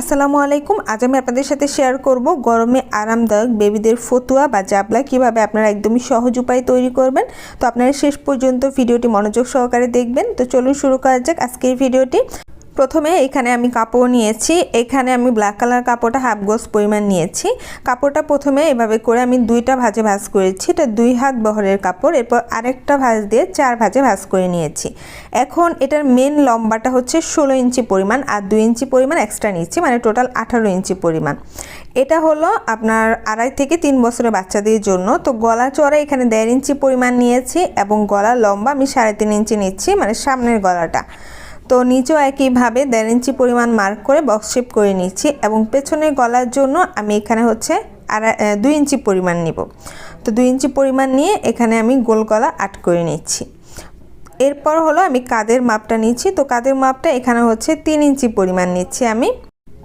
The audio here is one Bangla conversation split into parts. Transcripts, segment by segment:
আসসালামু আলাইকুম। আজ আমি আপনাদের সাথে শেয়ার করব গরমে আরামদায়ক বেবিদের ফতুয়া বা জাবলা কীভাবে আপনারা একদমই সহজ উপায় তৈরি করবেন। তো আপনারা শেষ পর্যন্ত ভিডিওটি মনোযোগ সহকারে দেখবেন। তো চলুন শুরু করা যাক আজকের ভিডিওটি। প্রথমে এখানে আমি কাপড় নিয়েছি। এখানে আমি ব্ল্যাক কালার কাপড়টা হাফ গোজ পরিমাণ নিয়েছি। কাপড়টা প্রথমে এভাবে করে আমি দুইটা ভাজে ভাজ করেছি। এটা দুই হাত বহরের কাপড়। এরপর আরেকটা ভাজ দিয়ে চার ভাজে ভাজ করে নিয়েছি। এখন এটার মেন লম্বাটা হচ্ছে ষোলো ইঞ্চি পরিমাণ আর দুই ইঞ্চি পরিমাণ এক্সট্রা নিচ্ছি মানে টোটাল আঠারো ইঞ্চি পরিমাণ। এটা হলো আপনার আড়াই থেকে তিন বছরের বাচ্চাদের জন্য। তো গলা চড়া এখানে দেড় ইঞ্চি পরিমাণ নিয়েছি এবং গলা লম্বা আমি সাড়ে তিন ইঞ্চি নিচ্ছি মানে সামনের গলাটা। তো নিচেও একইভাবে দেড় ইঞ্চি পরিমাণ মার্ক করে বক্স শেপ করে নিচ্ছি এবং পেছনের গলার জন্য আমি এখানে হচ্ছে আর দুই ইঞ্চি পরিমাণ নিব। তো দুই ইঞ্চি পরিমাণ নিয়ে এখানে আমি গোল গলা আট করে নিচ্ছি এরপর হলো আমি কাদের মাপটা নিচ্ছি তো কাদের মাপটা এখানে হচ্ছে তিন ইঞ্চি পরিমাণ নিচ্ছি আমি।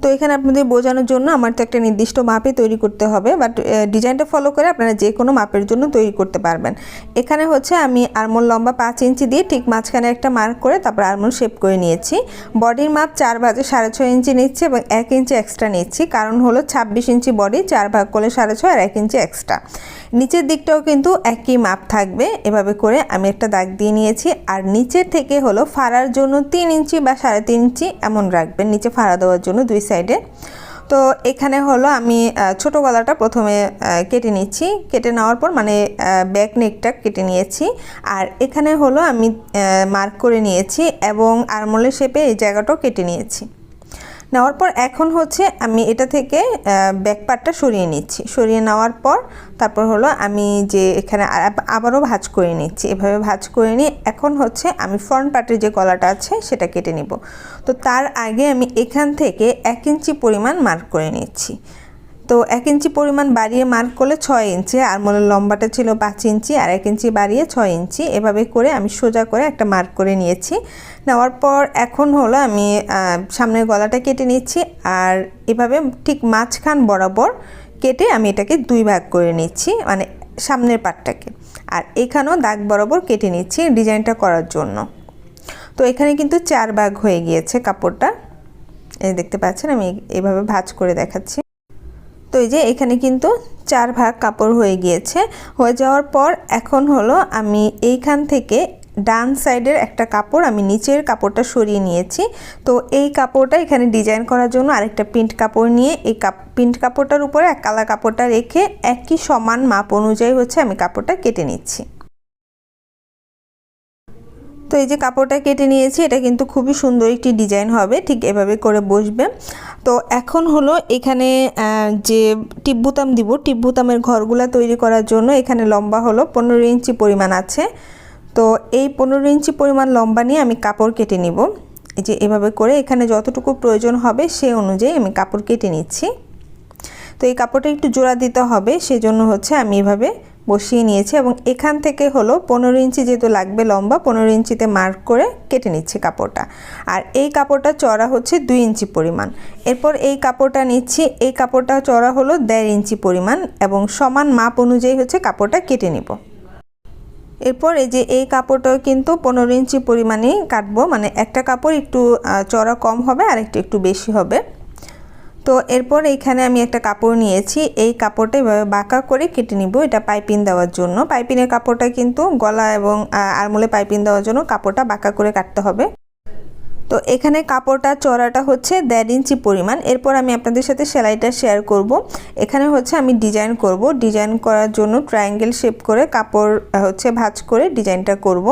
তো এখানে আপনাদের বোঝানোর জন্য আমার তো একটা নির্দিষ্ট মাপে তৈরি করতে হবে বাট ডিজাইনটা ফলো করে আপনারা যে কোনো মাপের জন্য তৈরি করতে পারবেন। এখানে হচ্ছে আমি আরমোল লম্বা পাঁচ ইঞ্চি দিয়ে ঠিক মাঝখানে একটা মার্ক করে তারপর আরমোল শেপ করে নিয়েছি। বডির মাপ চার ভাগে সাড়ে ছয় ইঞ্চি নিচ্ছি এবং এক ইঞ্চি এক্সট্রা নিচ্ছি, কারণ হলো ছাব্বিশ ইঞ্চি বডি, চার ভাগ করলে সাড়ে ছয় আর এক ইঞ্চি এক্সট্রা নিচের দিকটাও কিন্তু একই মাপ থাকবে। এভাবে করে আমি একটা দাগ দিয়ে নিয়েছি। আর নিচের থেকে হলো ফাড়ার জন্য তিন ইঞ্চি বা সাড়ে তিন ইঞ্চি এমন রাখবেন, নিচে ফাড়া দেওয়ার জন্য দুই সাইডে। তো এখানে হলো আমি ছোট গলাটা প্রথমে কেটে নিচ্ছি। কেটে নেওয়ার পর মানে ব্যাক নেকটা কেটে নিয়েছি। আর এখানে হলো আমি মার্ক করে নিয়েছি এবং আরমোলের শেপে এই জায়গাটাও কেটে নিয়েছি। নেওয়ার পর এখন হচ্ছে আমি এটা থেকে ব্যাক পার্টটা সরিয়ে নিচ্ছি। সরিয়ে নেওয়ার পর তারপর হলো আমি যে এখানে আবারও ভাজ করে নিচ্ছি। এভাবে ভাজ করে নিয়ে এখন হচ্ছে আমি ফ্রন্ট পার্টের যে গলাটা আছে সেটা কেটে নিব। তো তার আগে আমি এখান থেকে এক ইঞ্চি পরিমাণ মার্ক করে নিচ্ছি। তো এক ইঞ্চি পরিমাণ বাড়িয়ে মার্ক করলে ছয় ইঞ্চি, আর মনে লম্বাটা ছিল পাঁচ ইঞ্চি, আর এক ইঞ্চি বাড়িয়ে ছয় ইঞ্চি। এভাবে করে আমি সোজা করে একটা মার্ক করে নিয়েছি। নেওয়ার পর এখন হলো আমি সামনের গলাটা কেটে নিচ্ছি, আর এভাবে ঠিক মাঝখান বরাবর কেটে আমি এটাকে দুই ভাগ করে নিচ্ছি মানে সামনের পাটটাকে। আর এখানেও দাগ বরাবর কেটে নিচ্ছি ডিজাইনটা করার জন্য। তো এখানে কিন্তু চার ভাগ হয়ে গিয়েছে কাপড়টা। এই দেখতে পাচ্ছেন, আমি এভাবে ভাজ করে দেখাচ্ছি। তো এই যে এখানে কিন্তু চার ভাগ কাপড় হয়ে গিয়েছে। হয়ে যাওয়ার পর এখন হলো আমি এইখান থেকে ডান সাইডের একটা কাপড়, আমি নিচের কাপড়টা সরিয়ে নিয়েছি। তো এই কাপড়টা এখানে ডিজাইন করার জন্য আরেকটা প্রিন্ট কাপড় নিয়ে এই কাপ, প্রিন্ট কাপড়টার উপরে এক কালা কাপড়টা রেখে একই সমান মাপ অনুযায়ী হচ্ছে আমি কাপড়টা কেটে নিচ্ছি। তো এই যে কাপড়টা কেটে নিয়েছি, এটা কিন্তু খুবই সুন্দর একটি ডিজাইন হবে, ঠিক এভাবে করে বসবে। তো এখন হলো এখানে যে টিপ বুতাম দিব টিপ বুতামের ঘরগুলো তৈরি করার জন্য এখানে লম্বা হলো পনেরো ইঞ্চি পরিমাণ আছে। তো এই পনেরো ইঞ্চি পরিমাণ লম্বা নিয়ে আমি কাপড় কেটে নিব। এই যে এভাবে করে এখানে যতটুকু প্রয়োজন হবে সে অনুযায়ী আমি কাপড় কেটে নিচ্ছি। তো এই কাপড়টা একটু জোড়া দিতে হবে, সেজন্য হচ্ছে আমি এভাবে বসিয়ে নিয়েছি এবং এখান থেকে হলো পনেরো ইঞ্চি যেহেতু লাগবে লম্বা, পনেরো ইঞ্চিতে মার্ক করে কেটে নিচ্ছি কাপড়টা। আর এই কাপড়টা চড়া হচ্ছে দুই ইঞ্চি পরিমাণ। এরপর এই কাপড়টা নিচ্ছি, এই কাপড়টা চড়া হলো দেড় ইঞ্চি পরিমাণ এবং সমান মাপ অনুযায়ী হচ্ছে কাপড়টা কেটে নিব। এরপর এই যে এই কাপড়টাও কিন্তু পনেরো ইঞ্চি পরিমাণেই কাটবো মানে একটা কাপড় একটু চড়া কম হবে আর একটু একটু বেশি হবে। তো এরপর এইখানে আমি একটা কাপড় নিয়েছি। এই কাপড়টা এভাবে বাঁকা করে কেটে নিব। এটা পাইপিং দেওয়ার জন্য। পাইপিনের কাপড়টা কিন্তু গলা এবং আরমোলে পাইপিং দেওয়ার জন্য কাপড়টা বাঁকা করে কাটতে হবে। তো এখানে কাপড়টা চড়াটা হচ্ছে দেড় ইঞ্চি পরিমাণ। এরপর আমি আপনাদের সাথে সেলাইটা শেয়ার করব। এখানে হচ্ছে আমি ডিজাইন করব। ডিজাইন করার জন্য ট্রায়াঙ্গেল শেপ করে কাপড় হচ্ছে ভাজ করে ডিজাইনটা করব।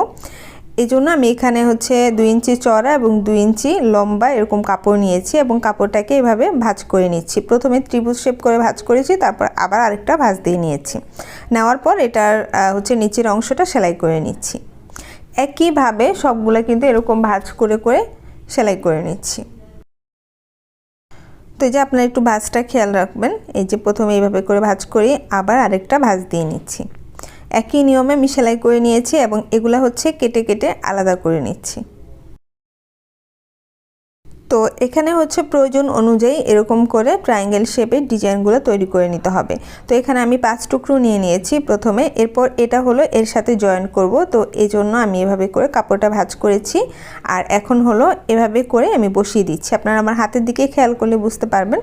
এই জন্য আমি এখানে হচ্ছে দুই ইঞ্চি চড়া এবং দুই ইঞ্চি লম্বা এরকম কাপড় নিয়েছি এবং কাপড়টাকে এভাবে ভাজ করে নিচ্ছি। প্রথমে ত্রিভুজ শেপ করে ভাজ করেছি, তারপর আবার আরেকটা ভাজ দিয়ে নিয়েছি। নেওয়ার পর এটার হচ্ছে নিচের অংশটা সেলাই করে নিচ্ছি। একইভাবে সবগুলো কিন্তু এরকম ভাজ করে করে সেলাই করে নিচ্ছি। তো এই যে আপনারা একটু ভাজটা খেয়াল রাখবেন, এই যে প্রথমে এইভাবে করে ভাজ করি, আবার আরেকটা ভাজ দিয়ে নিচ্ছি। একই নিয়মে আমি সেলাই করে নিয়েছি এবং এগুলা হচ্ছে কেটে কেটে আলাদা করে নিচ্ছি। তো এখানে হচ্ছে প্রয়োজন অনুযায়ী এরকম করে ট্রায়াঙ্গেল শেপের ডিজাইনগুলো তৈরি করে নিতে হবে। তো এখানে আমি পাঁচ টুকরো নিয়ে নিয়েছি প্রথমে, এরপর এটা হলো এর সাথে জয়েন করব। তো এই জন্য আমি এভাবে করে কাপড়টা ভাজ করেছি। আর এখন হলো এভাবে করে আমি বসিয়ে দিচ্ছি। আপনারা আমার হাতের দিকে খেয়াল করলে বুঝতে পারবেন।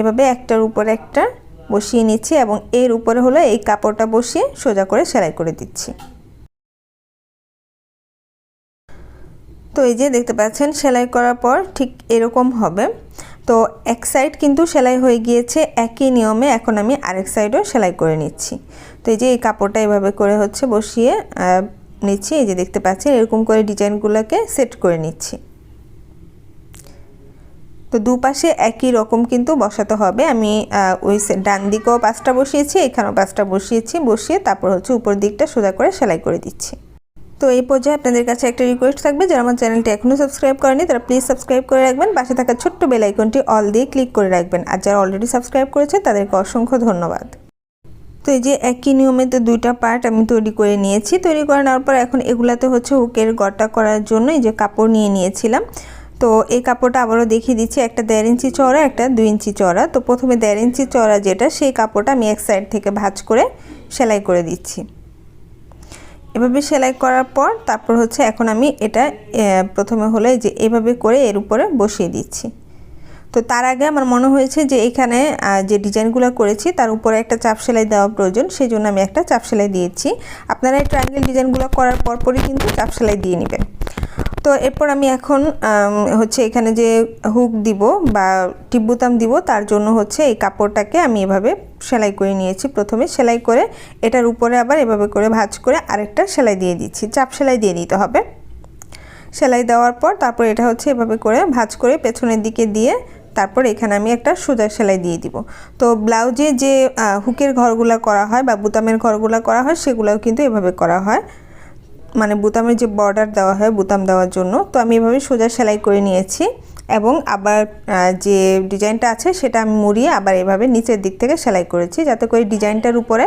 এভাবে একটার উপর একটা বসিয়ে নিচ্ছি এবং এর উপরে হলো এই কাপড়টা বসিয়ে সোজা করে সেলাই করে দিচ্ছি। তো এই যে দেখতে পাচ্ছেন, সেলাই করার পর ঠিক এরকম হবে। তো এক সাইড কিন্তু সেলাই হয়ে গিয়েছে, একই নিয়মে এখন আমি আরেক সাইডও সেলাই করে নিচ্ছি। তো এই যে এই কাপড়টা এভাবে করে হচ্ছে বসিয়ে নিচ্ছি। এই যে দেখতে পাচ্ছেন, এরকম করে ডিজাইনগুলোকে সেট করে নিচ্ছি। তো দুপাশে একই রকম কিন্তু বসাতে হবে। আমি ওই ডান দিকেও পাঁচটা বসিয়েছি, এখানেও পাঁচটা বসিয়েছি, বসিয়ে তারপর হচ্ছে উপর দিকটা সোজা করে সেলাই করে দিচ্ছি। তো এই পর্যায়ে আপনাদের কাছে একটা রিকোয়েস্ট থাকবে, যারা আমার চ্যানেলটি এখনও সাবস্ক্রাইব করেনি তারা প্লিজ সাবস্ক্রাইব করে রাখবেন। পাশে থাকা ছোট্ট বেল আইকনটি অল দিয়ে ক্লিক করে রাখবেন। আর যারা অলরেডি সাবস্ক্রাইব করেছে, তাদেরকে অসংখ্য ধন্যবাদ। তো এই যে একই নিয়মে তো দুইটা পার্ট আমি তৈরি করে নিয়েছি। তৈরি করে নেওয়ার পর এখন এগুলাতে হচ্ছে হুকের গড়টা করার জন্য এই যে কাপড় নিয়ে নিয়েছিলাম তো এই কাপড়টা আবারও দেখিয়ে দিচ্ছি, একটা দেড় ইঞ্চি চড়া একটা দুই ইঞ্চি চড়া তো প্রথমে দেড় ইঞ্চি চড়া যেটা, সেই কাপড়টা আমি এক সাইড থেকে ভাঁজ করে সেলাই করে দিচ্ছি। এভাবে সেলাই করার পর তারপর হচ্ছে এখন আমি এটা প্রথমে হলে যে এভাবে করে এর উপরে বসিয়ে দিচ্ছি। তো তার আগে আমার মনে হয়েছে যে এখানে যে ডিজাইনগুলো করেছি, তার উপরে একটা চাপ সেলাই দেওয়া প্রয়োজন সেই জন্য আমি একটা চাপ সেলাই দিয়েছি। আপনারা এই ট্রায়াঙ্গেল ডিজাইনগুলো করার পরপরই কিন্তু চাপ সেলাই দিয়ে নেবেন। তো এরপর আমি এখন হচ্ছে এখানে যে হুক দিব বা টিপ বুতাম দিব, তার জন্য হচ্ছে এই কাপড়টাকে আমি এভাবে সেলাই করে নিয়েছি। প্রথমে সেলাই করে এটার উপরে আবার এভাবে করে ভাজ করে আরেকটা সেলাই দিয়ে দিচ্ছি। চাপ সেলাই দিয়ে দিতে হবে। সেলাই দেওয়ার পর তারপর এটা হচ্ছে এভাবে করে ভাজ করে পেছনের দিকে দিয়ে তারপর এখানে আমি একটা সোজা সেলাই দিয়ে দিব। তো ব্লাউজে যে হুকের ঘরগুলো করা হয় বা বুতামের ঘরগুলো করা হয়, সেগুলোও কিন্তু এভাবে করা হয়। মানে বুতামের যে বর্ডার দেওয়া হয় বুতাম দেওয়ার জন্য, তো আমি এভাবে সোজা সেলাই করে নিয়েছি এবং আবার যে ডিজাইনটা আছে সেটা আমি মুড়িয়ে আবার এভাবে নিচের দিক থেকে সেলাই করেছি যাতে করে ডিজাইনটার উপরে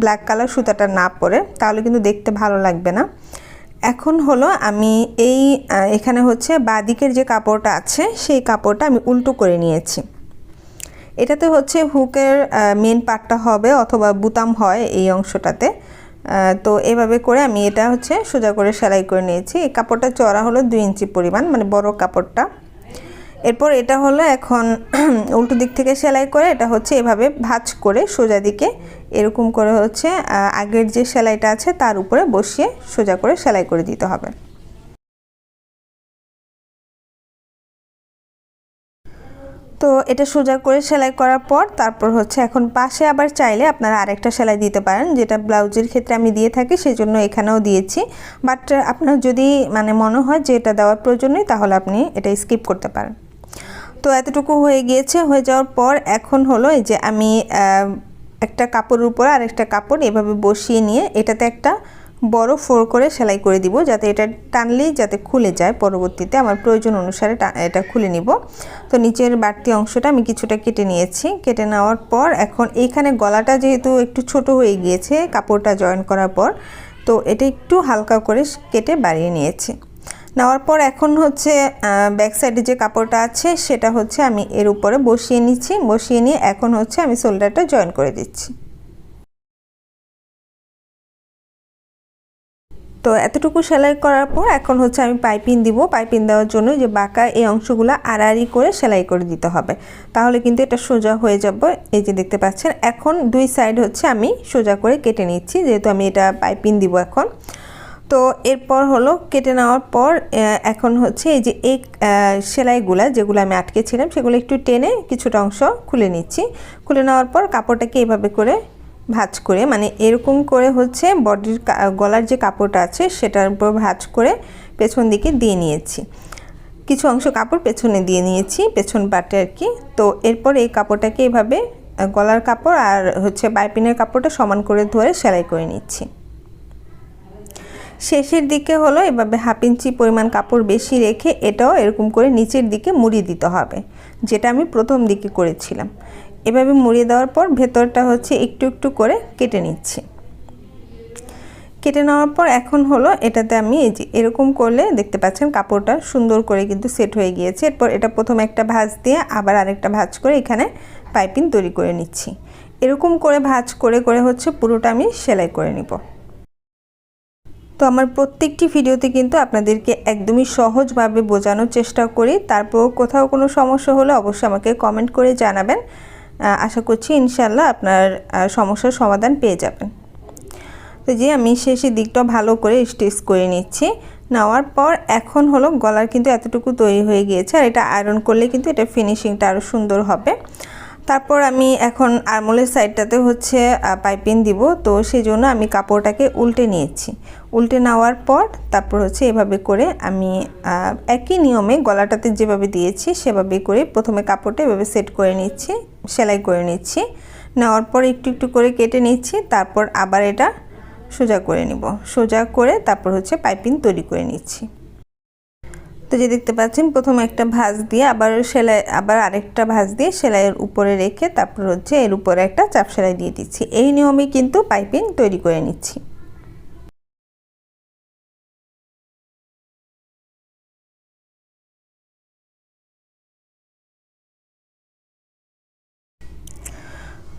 ব্ল্যাক কালার সুতাটা না পড়ে, তাহলে কিন্তু দেখতে ভালো লাগবে না। এখন হলো আমি এই এখানে হচ্ছে বাদিকের যে কাপড়টা আছে সেই কাপড়টা আমি উল্টো করে নিয়েছি। এটাতে হচ্ছে হুকের মেন পার্টটা হবে অথবা বুতাম হয় এই অংশটাতে। তো এভাবে করে আমি এটা হচ্ছে সোজা করে সেলাই করে নিয়েছি। এই কাপড়টা চড়া হলো দুই ইঞ্চি পরিমাণ মানে বড় কাপড়টা। এরপর এটা হলো এখন উল্টো দিক থেকে সেলাই করে এটা হচ্ছে এভাবে ভাঁজ করে সোজা দিকে এরকম করে হচ্ছে আগের যে সেলাইটা আছে তার উপরে বসিয়ে সোজা করে সেলাই করে দিতে হবে। তো এটা সোজা করে সেলাই করার পর তারপর হচ্ছে এখন পাশে আবার চাইলে আপনারা আরেকটা সেলাই দিতে পারেন, যেটা ব্লাউজের ক্ষেত্রে আমি দিয়ে থাকি সেই জন্য এখানেও দিয়েছি। বাট আপনার যদি মানে মনে হয় যে এটা দেওয়ার প্রয়োজন নেই, তাহলে আপনি এটা স্কিপ করতে পারেন। তো এতটুকু হয়ে গিয়েছে, হয়ে যাওয়ার পর এখন হলো এই যে আমি একটা কাপড়ের উপর আর একটা কাপড় এভাবে বসিয়ে নিয়ে এটাতে একটা বড় ফোর করে সেলাই করে দিব, যাতে এটা টানলেই যাতে খুলে যায়। পরবর্তীতে আমার প্রয়োজন অনুসারে এটা খুলে নিব। তো নিচের বাড়তি অংশটা আমি কিছুটা কেটে নিয়েছি। কেটে নেওয়ার পর এখন এইখানে গলাটা যেহেতু একটু ছোট হয়ে গিয়েছে, কাপড়টা জয়েন করার পর, তো এটা একটু হালকা করে কেটে বাড়িয়ে নিয়েছি। নেওয়ার পর এখন হচ্ছে ব্যাক সাইডে যে কাপড়টা আছে, সেটা হচ্ছে আমি এর উপরে বসিয়ে নিচ্ছি। বসিয়ে নিয়ে এখন হচ্ছে আমি শোল্ডারটা জয়েন করে দিচ্ছি। তো এতটুকু সেলাই করার পর এখন হচ্ছে আমি পাইপিং দিব। পাইপিং দেওয়ার জন্য যে বাঁকা এই অংশগুলো আড়াআড়ি করে সেলাই করে দিতে হবে। তাহলে কিন্তু এটা সোজা হয়ে যাবে। এই যে দেখতে পাচ্ছেন, এখন দুই সাইড হচ্ছে আমি সোজা করে কেটে নিচ্ছি, যেহেতু আমি এটা পাইপিং দিব এখন। তো এরপর হলো কেটে নেওয়ার পর এখন হচ্ছে এই যে এই সেলাইগুলা যেগুলো আমি আটকেছিলাম, সেগুলো একটু টেনে কিছুটা অংশ খুলে নিচ্ছি। খুলে নেওয়ার পর কাপড়টাকে এভাবে করে ভাজ করে মানে এরকম করে হচ্ছে বডির গলার যে কাপড়টা আছে সেটার উপর ভাজ করে পেছন দিকে দিয়ে নিয়েছি। কিছু অংশ কাপড় পেছনে দিয়ে নিয়েছি, পেছন পাটে আর কি। তো এরপর এই কাপড়টাকে এভাবে গলার কাপড় আর হচ্ছে বাইপিনের কাপড়টা সমান করে ধরে সেলাই করে নিচ্ছি। শেষের দিকে হলো এভাবে হাফ ইঞ্চি পরিমাণ কাপড় বেশি রেখে এটাও এরকম করে নিচের দিকে মুড়ি দিতে হবে, যেটা আমি প্রথম দিকে করেছিলাম। এভাবে মুড়িয়ে দেওয়ার পর ভেতরটা হচ্ছে একটু একটু করে কেটে নিচ্ছি। কেটে নেওয়ার পর এখন হলো এটাতে আমি এই যে এরকম করলে দেখতে পাচ্ছেন কাপড়টা সুন্দর করে কিন্তু সেট হয়ে গিয়েছে। এরপর এটা প্রথমে একটা ভাঁজ দিয়ে আবার আরেকটা ভাঁজ করে এখানে পাইপিং তৈরি করে নিচ্ছি। এরকম করে ভাঁজ করে করে হচ্ছে পুরোটা আমি সেলাই করে নিব। তো আমার প্রত্যেকটি ভিডিওতে কিন্তু আপনাদেরকে একদমই সহজভাবে বোঝানোর চেষ্টা করি। তারপর কোথাও কোনো সমস্যা হলে অবশ্যই আমাকে কমেন্ট করে জানাবেন। আশা করছি ইনশাল্লাহ আপনার সমস্যার সমাধান পেয়ে যাবেন। তো যে আমি শেষের দিকটা ভালো করে স্টিচ করে নিচ্ছি। নেওয়ার পর এখন হলো গলার কিন্তু এতটুকু তৈরি হয়ে গিয়েছে আর এটা আয়রন করলে কিন্তু এটা ফিনিশিংটা আরও সুন্দর হবে। তারপর আমি এখন আরমোলের সাইডটাতে হচ্ছে পাইপিং দিব। তো সেই জন্য আমি কাপড়টাকে উল্টে নিয়েছি। উল্টে নেওয়ার পর তারপর হচ্ছে এভাবে করে আমি একই নিয়মে গলাটাতে যেভাবে দিয়েছি সেভাবে করে প্রথমে কাপড়টা এভাবে সেট করে নিচ্ছি, সেলাই করে নিচ্ছি। নেওয়ার পর একটু একটু করে কেটে নিচ্ছি, তারপর আবার এটা সোজা করে নিব। সোজা করে তারপর হচ্ছে পাইপিং তৈরি করে নিচ্ছি। তো যে দেখতে পাচ্ছেন, প্রথমে একটা ভাঁজ দিয়ে আবার সেলাই, আবার আরেকটা ভাঁজ দিয়ে সেলাইয়ের উপরে রেখে তারপর হচ্ছে এর উপরে একটা চাপ সেলাই দিয়ে দিচ্ছি। এই নিয়মে কিন্তু পাইপিং তৈরি করে নিচ্ছি।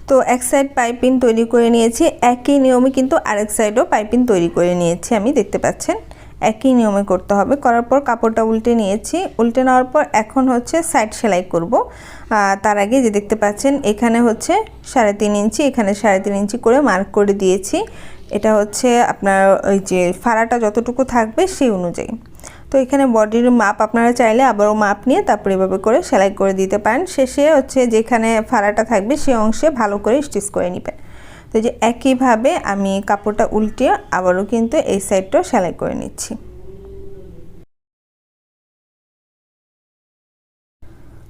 তো এক সাইড পাইপিং তৈরি করে নিয়েছি। একই নিয়মে কিন্তু আরেক সাইডও পাইপিং তৈরি করে নিয়েছি আমি, দেখতে পাচ্ছেন? একই নিয়মে করতে হবে। করার পর কাপড়টা উল্টে নিয়েছি। উল্টে নেওয়ার পর এখন হচ্ছে সাইড সেলাই করব। তার আগে যে দেখতে পাচ্ছেন, এখানে হচ্ছে সাড়ে তিন ইঞ্চি, এখানে সাড়ে তিন ইঞ্চি করে মার্ক করে দিয়েছি। এটা হচ্ছে আপনার ওই যে ফাড়াটা যতটুকু থাকবে সেই অনুযায়ী। তো এখানে বডির মাপ আপনারা চাইলে আবারও মাপ নিয়ে তারপরে এভাবে করে সেলাই করে দিতে পারেন। শেষে হচ্ছে যেখানে ফাড়াটা থাকবে সেই অংশে ভালো করে স্টিচ করে নেবেন। তো যে একইভাবে আমি কাপড়টা উল্টিয়ে আবারও কিন্তু এই সাইডটাও সেলাই করে নিচ্ছি।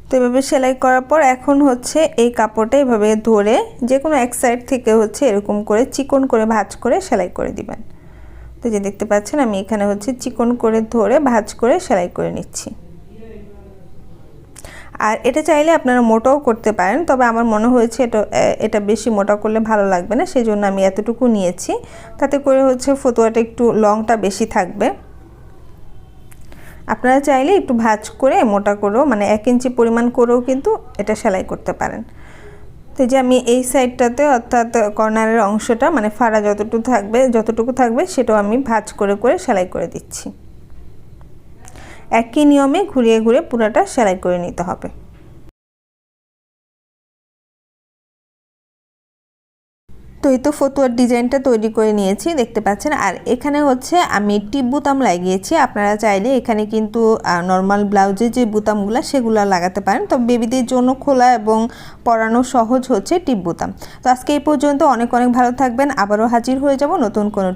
তো এভাবে সেলাই করার পর এখন হচ্ছে এই কাপড়টা এভাবে ধরে যে কোনো এক সাইড থেকে হচ্ছে এরকম করে চিকন করে ভাঁজ করে সেলাই করে দিবেন। তো যে দেখতে পাচ্ছেন, আমি এখানে হচ্ছে চিকন করে ধরে ভাঁজ করে সেলাই করে নিচ্ছি। আর এটা চাইলে আপনারা মোটাও করতে পারেন, তবে আমার মনে হয়েছে এটা এটা বেশি মোটা করলে ভালো লাগবে না সেই জন্য আমি এতটুকু নিয়েছি। তাতে করে হচ্ছে ফতুয়াটা একটু লংটা বেশি থাকবে। আপনারা চাইলে একটু ভাজ করে মোটা করেও মানে এক ইঞ্চি পরিমাণ করেও কিন্তু এটা সেলাই করতে পারেন। তো যে আমি এই সাইডটাতে অর্থাৎ কর্নারের অংশটা মানে ফাড়া যতটুকু থাকবে যতটুকু থাকবে সেটাও আমি ভাজ করে করে সেলাই করে দিচ্ছি। একই নিয়মে ঘুরিয়ে ঘুরে পুরাটা সেলাই করে নিতে হবে। তো এই তো ফতুয়ার ডিজাইনটা তৈরি করে নিয়েছি, দেখতে পাচ্ছেন। আর এখানে হচ্ছে আমি টিপ বুতাম লাগিয়েছি, আপনারা চাইলে এখানে কিন্তু নর্মাল ব্লাউজে যে বুতামগুলো সেগুলো লাগাতে পারেন। তো বেবিদের জন্য খোলা এবং পরানো সহজ হচ্ছে টিপ বুতাম। তো আজকে এই পর্যন্ত, অনেক অনেক ভালো থাকবেন, আবারও হাজির হয়ে যাব নতুন কোনো